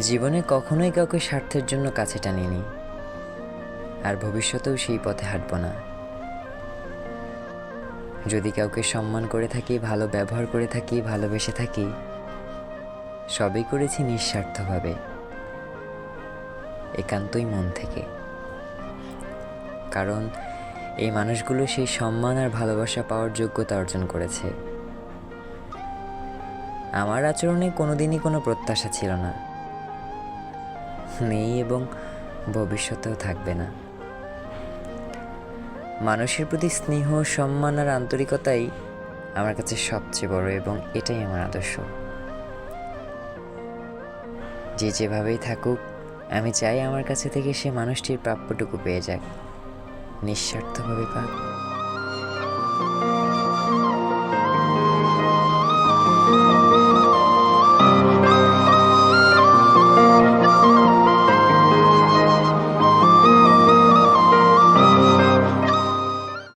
জীবনে কখনোই কাউকে স্বার্থের জন্য কাছে টানিনি। আর ভবিষ্যতেও সেই পথে হাঁটব না। যদি কাউকে সম্মান করে থাকি, ভালো ব্যবহার করে থাকি, ভালোবেসে থাকি, সবই করেছি নিঃস্বার্থভাবে, একান্তই মন থেকে। কারণ এই মানুষগুলো সেই সম্মান আর ভালোবাসা পাওয়ার যোগ্যতা অর্জন করেছে। আমার আচরণে কোনোদিনই কোনো প্রত্যাশা ছিল না। নেই এবং ভবিষ্যতেও থাকবে না। মানুষের প্রতি স্নেহ, সম্মান আর আন্তরিকতাই আমার কাছে সবচেয়ে বড় এবং এটাই আমার আদর্শ। যে যেভাবেই থাকুক, আমি চাই আমার কাছে থেকে সে মানুষটির প্রাপ্যটুকু পেয়ে যাক। নিঃস্বার্থভাবে পাক।